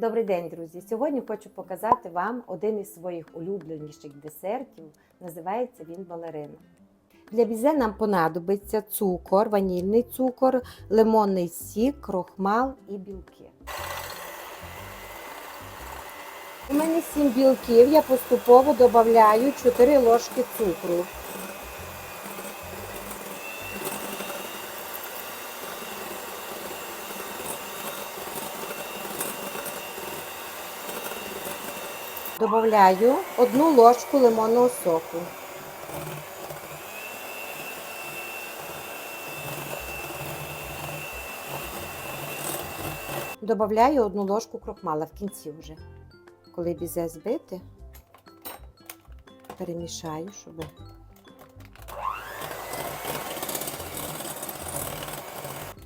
Добрий день, друзі! Сьогодні хочу показати вам один із своїх улюбленіших десертів. Називається він балерина. Для бізе нам понадобиться цукор, ванільний цукор, лимонний сік, крохмал і білки. У мене 7 білків, я поступово додаю 4 ложки цукру. Добавляю одну ложку лимонного соку. Добавляю одну ложку крохмала в кінці вже. Коли бізе збити, перемішаю, щоб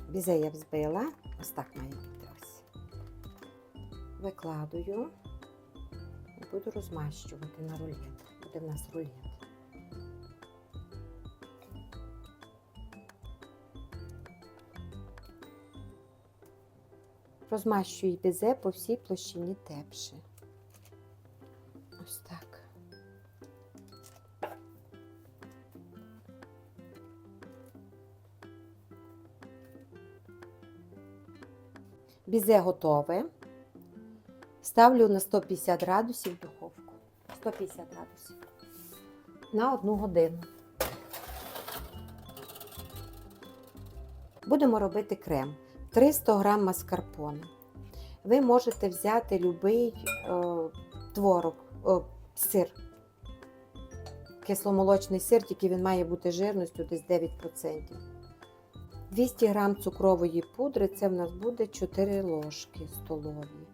бізе я взбила. Ось так має бути ось. Викладую буду розмащувати на рулет. Буде в нас рулет. Розмащую бізе по всій площині тепши. Ось так. Бізе готове. Ставлю на 150 градусів духовку. 150 градусів. На одну годину. Будемо робити крем. 300 г маскарпоне. Ви можете взяти будь-який творог, о, сир. Кисломолочний сир, тільки він має бути жирністю десь 9%. 200 г цукрової пудри це в нас буде 4 ложки столові.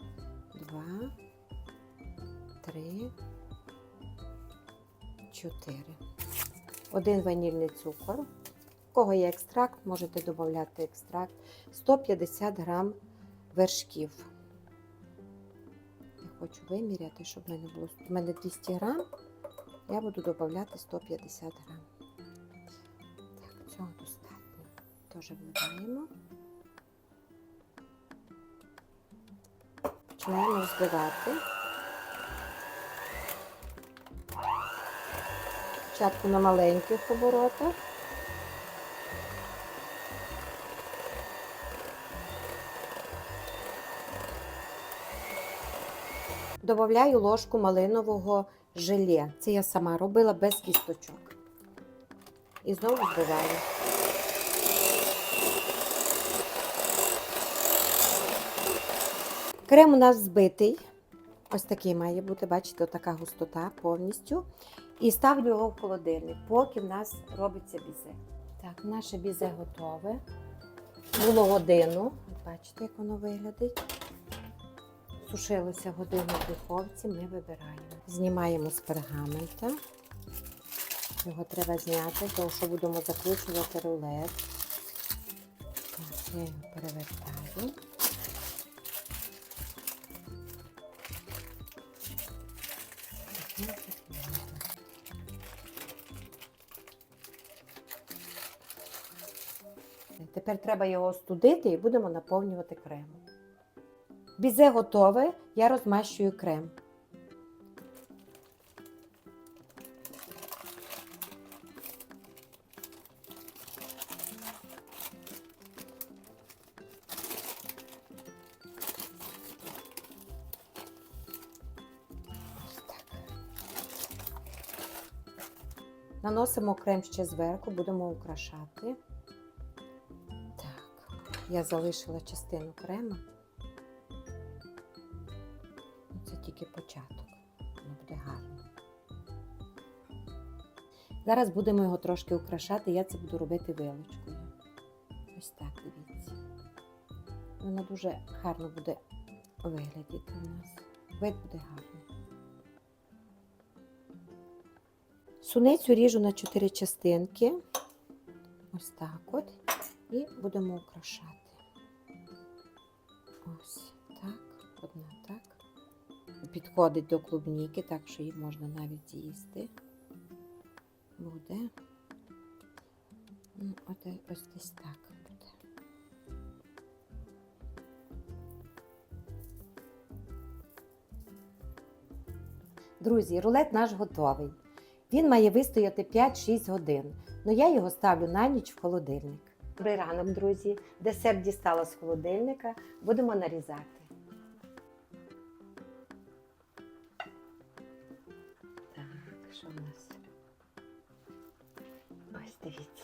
2, 3, 4. Один ванільний цукор. У кого є екстракт, можете додати екстракт. 150 грам вершків. Я хочу виміряти, щоб в мене було в мене 200 грам. Я буду додати 150 грам. Так, цього достатньо. Теж вливаємо. Починаємо збивати. Спочатку на маленьких оборотах. Добавляю ложку малинового желе. Це я сама робила без кісточок. І знову збиваю. Крем у нас збитий. Ось такий має бути, бачите, така густота повністю. І ставлю його в холодильник, поки в нас робиться бізе. Так, наше бізе готове. Було годину. Бачите, як воно виглядить. Сушилося годину в духовці, ми вибираємо. Знімаємо з пергамента. Його треба зняти, тому що будемо закручувати рулет. Так, я його перевертаю. Тепер треба його остудити і будемо наповнювати кремом. Бізе готове, я розмащую крем. Наносимо крем ще зверху, будемо украшати. Я залишила частину крема. Це тільки початок. Воно буде гарно. Зараз будемо його трошки украшати. Я це буду робити вилочкою. Ось так, дивіться. Воно дуже гарно буде виглядіти у нас. Вид буде гарний. Суницю ріжу на 4 частинки. Ось так от. І будемо украшати. Ось так, одна так. Підходить до клубніки, так що її можна навіть з'їсти. Буде. Ну, от, ось десь так буде. Друзі, рулет наш готовий. Він має вистояти 5-6 годин. але я його ставлю на ніч в холодильник. Добрий ранок, друзі. Десерт дістала з холодильника. Будемо нарізати. Так, що в нас? Ось дивіться.